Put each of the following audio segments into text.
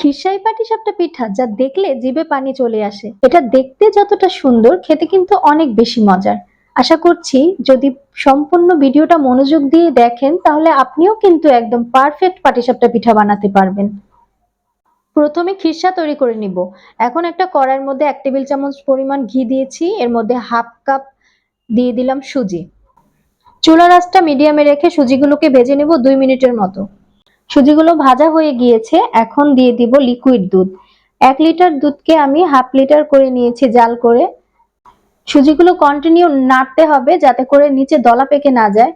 খিরসাই পাটিসাপটা পিঠা যা দেখলে জিভে পানি চলে আসে। এটা দেখতে যতটা সুন্দর, খেতে কিন্তু অনেক বেশি মজার। আশা করছি যদি সম্পূর্ণ ভিডিওটা মনোযোগ দিয়ে দেখেন, তাহলে আপনিও কিন্তু একদম পারফেক্ট পাটিসাপটা পিঠা বানাতে পারবেন। প্রথমে খিরসা তৈরি করে নিব। এখন একটা কড়াইয়ের মধ্যে এক টেবিল চামচ পরিমাণ ঘি দিয়েছি। এর মধ্যে হাফ কাপ দিয়ে দিলাম সুজি। চুলা রাসটা মিডিয়ামে রেখে সুজিগুলোকে ভেজে নেব দুই মিনিটের মতো। সুজিগুলো ভাজা হয়ে গিয়েছে, এখন দিয়ে দিব লিকুইড দুধ। এক লিটার দুধকে আমি হাফ লিটার করে নিয়েছি জাল করে। সুজিগুলো কন্টিনিউ নাড়তে হবে যাতে করে নিচে দলা পেকে না যায়।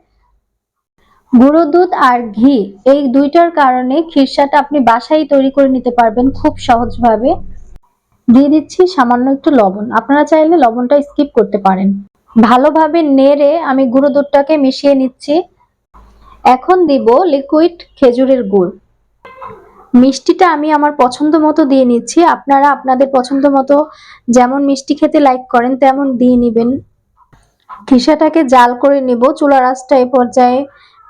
গুঁড়ো দুধ আর ঘি, এই দুইটার কারণে খিরসাটা আপনি বাসায় তৈরি করে নিতে পারবেন খুব সহজভাবে। দিয়ে দিচ্ছি সামান্য একটু লবণ। আপনারা চাইলে লবণটা স্কিপ করতে পারেন। ভালোভাবে নেড়ে আমি গুঁড়ো দুধটাকে মিশিয়ে নিচ্ছি। এখন দিব লিকুইড খেজুরের গুড়। মিষ্টিটা আমি আমার পছন্দ মতো দিয়ে নিচ্ছি। আপনারা আপনাদের পছন্দ মতো যেমন মিষ্টি খেতে লাইক করেন, তেমন দিয়ে নেবেন। খিসাটাকে জাল করে নিব। চুলা রাসটা এ পর্যায়ে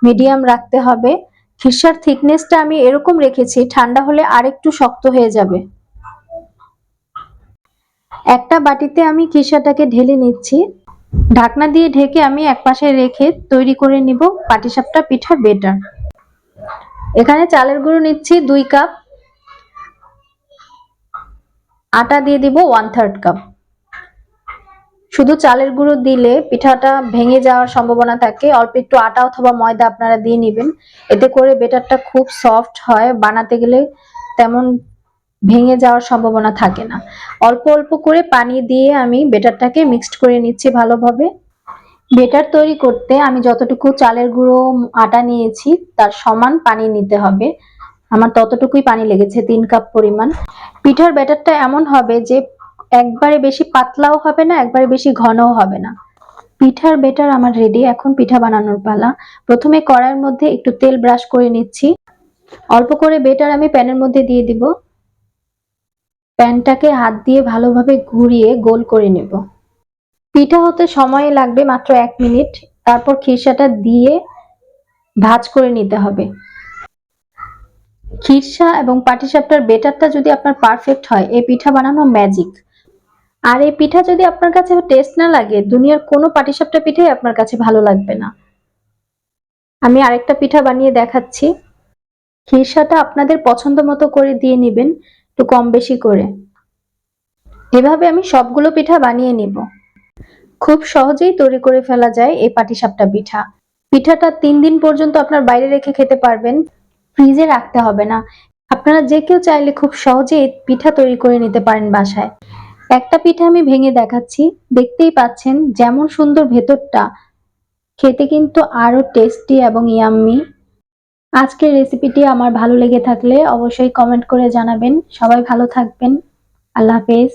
মিডিয়াম রাখতে হবে। খিসার থিকনেসটা আমি এরকম রেখেছি, ঠান্ডা হলে আরেকটু শক্ত হয়ে যাবে। একটা বাটিতে আমি খিসাটাকে ঢেলে নিচ্ছি। ঢাকনা দিয়ে ঢেকে আমি একপাশে রেখে তৈরি করে নিব পাটিসাপটা পিঠার বেটার। এখানে চালের গুঁড়ো নিচ্ছি দুই কাপ। আটা দিয়ে দিব ওয়ান থার্ড কাপ শুধু চালের গুঁড়ো দিলে পিঠাটা ভেঙে যাওয়ার সম্ভাবনা থাকে। অল্প একটু আটা অথবা ময়দা আপনারা দিয়ে নেবেন। এতে করে বেটারটা খুব সফট হয়। বানাতে গেলে তেমন ভেঙে যাওয়ার সম্ভাবনা থাকে না। অল্প অল্প করে পানি দিয়ে আমি বেটারটাকে মিক্সড করে নিচ্ছি ভালোভাবে। বেটার তৈরি করতে আমি যতটুকু চালের গুঁড়ো, আটা নিয়েছি, তার সমান পানি নিতে হবে। আমার ততটুকুই পানি লেগেছে, তিন কাপ পরিমাণ। পিঠার ব্যাটারটা এমন হবে যে একবারে বেশি পাতলাও হবে না, একবারে বেশি ঘনও হবে না। পিঠার বেটার আমার রেডি এখন পিঠা বানানোর পালা। প্রথমে কড়াইয়ের মধ্যে একটু তেল ব্রাশ করে নিচ্ছি। অল্প করে বেটার আমি প্যানের মধ্যে দিয়ে দিব। প্যানটাকে হাত দিয়ে ভালোভাবে ঘুরিয়ে গোল করে নেব। পিঠা হতে সময় লাগবে মাত্র এক মিনিট। তারপর খিরসাটা দিয়ে ভাজ করে নিতে হবে। খিরসা এবং পাটিসাপটার বেটারটা যদি আপনার পারফেক্ট হয়, এই পিঠা বানানো ম্যাজিক আর এই পিঠা যদি আপনার কাছে টেস্ট না লাগে, দুনিয়ার কোনো পাটিসাপটা পিঠাই আপনার কাছে ভালো লাগবে না। আমি আরেকটা পিঠা বানিয়ে দেখাচ্ছি। খিরসাটা আপনাদের পছন্দ মতো করে দিয়ে নেবেন। একটু কম বেশি করে। এভাবে আমি সবগুলো পিঠা বানিয়ে নিব। খুব সহজেই তৈরি করে ফেলা যায় এই পাটিসাপটা পিঠা। পিঠাটা তিন দিন পর্যন্ত আপনার বাইরে রেখে খেতে পারবেন, ফ্রিজে রাখতে হবে না। আপনারা যে কেউ চাইলে খুব সহজে পিঠা তৈরি করে নিতে পারেন বাসায়। একটা পিঠা আমি ভেঙে দেখাচ্ছি, দেখতেই পাচ্ছেন যেমন সুন্দর ভেতরটা। খেতে কিন্তু আরও টেস্টি এবং ইয়াম্মি আজকের রেসিপিটি আমার ভালো লেগে থাকলে অবশ্যই কমেন্ট করে জানাবেন। সবাই ভালো থাকবেন। আল্লাহ হাফেজ।